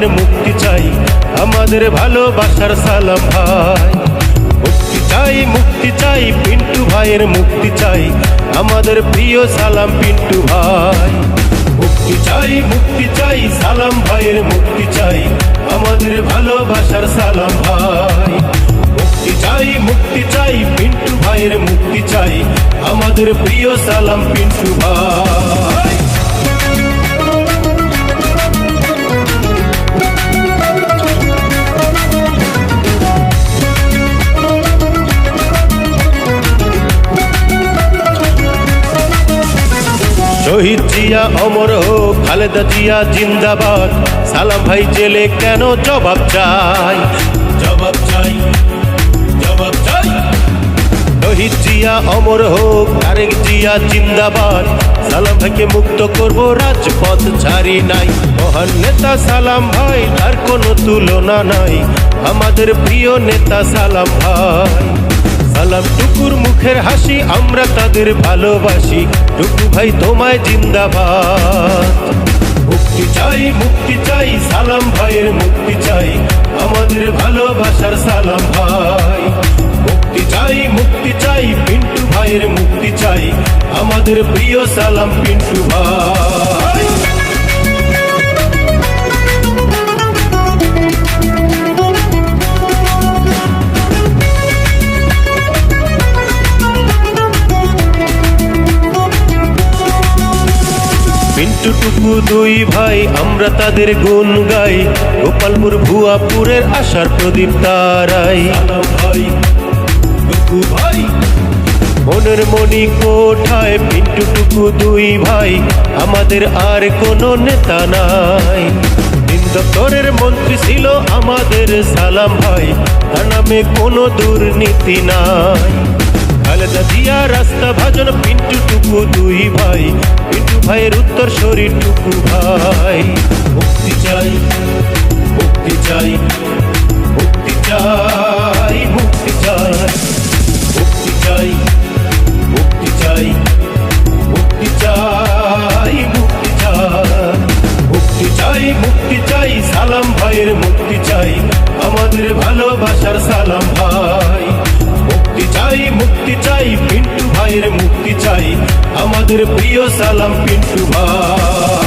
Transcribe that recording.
ভাইয়ের মুক্তি চাই আমাদের ভালোবাসার সালাম ভাই মুক্তি চাই মুক্তি চাই পিন্টু ভাইয়ের মুক্তি চাই আমাদের প্রিয় সালাম পিন্টু ভাই মুক্তি চাই মুক্তি চাই সালাম ভাইয়ের মুক্তি চাই আমাদের ভালোবাসার সালাম ভাই মুক্তি চাই মুক্তি চাই পিন্টু ভাইয়ের মুক্তি চাই আমাদের প্রিয় সালাম পিন্টু ভাই শহীদ জিয়া, অমর হোক, খালেদা জিয়া, জিন্দাবাদ। সালাম ভাই, জেলে কেন জবাব চাই? জবাব চাই জবাব চাই। শহীদ জিয়া, অমর হোক, তারেক জিয়া, জিন্দাবাদ। সালাম ভাইকে মুক্ত করব, রাজপথ ছাড়ি নাই। মহান নেতা, সালাম ভাই আর কোনো তুলনা নাই। আমাদের প্রিয় নেতা, সালাম ভাই। সালাম, টুকুর মুখের হাসি, আমরা তাদের ভালোবাসি। টুকু ভাই, তোমায় জিন্দাবাদ। মুক্তি চাই মুক্তি চাই, সালাম ভাইয়ের মুক্তি চাই। আমাদের ভালোবাসার সালাম ভাই। মুক্তি চাই মুক্তি চাই, পিন্টু ভাইয়ের মুক্তি চাই। আমাদের প্রিয় সালাম, পিন্টু ভাই। পিন্টু টুকু দুই ভাই, আমরা তাদের গুণ গাই। গোপালপুর ভুয়াপুরের আশার প্রদীপ তারাই। ভাই ভাই মনের মনি কোঠায় পিন্টু টুকু দুই ভাই, আমাদের আর কোনো নেতা নাই। তিন দপ্তরের মন্ত্রী ছিল আমাদের সালাম ভাই, তার নামে কোনো দুর্নীতি নাই। খালেদা জিয়া রাস্তা ভাজন, পিন্টু টুকু দুই ভাই। পিন্টু ভাইয়ের উত্তর শরীর টুকু ভাই। মুক্তি চাই মুক্তি চাই মুক্তি চাই মুক্তি চাই। মুক্তি চাই মুক্তি চাই মুক্তি চাই মুক্তি চাই। মুক্তি চাই মুক্তি চাই, সালাম ভাইয়ের মুক্তি চাই। আমাদের ভালোবাসার সালাম ভাই। আমাদের প্রিয় সালাম পিন্টু ভাই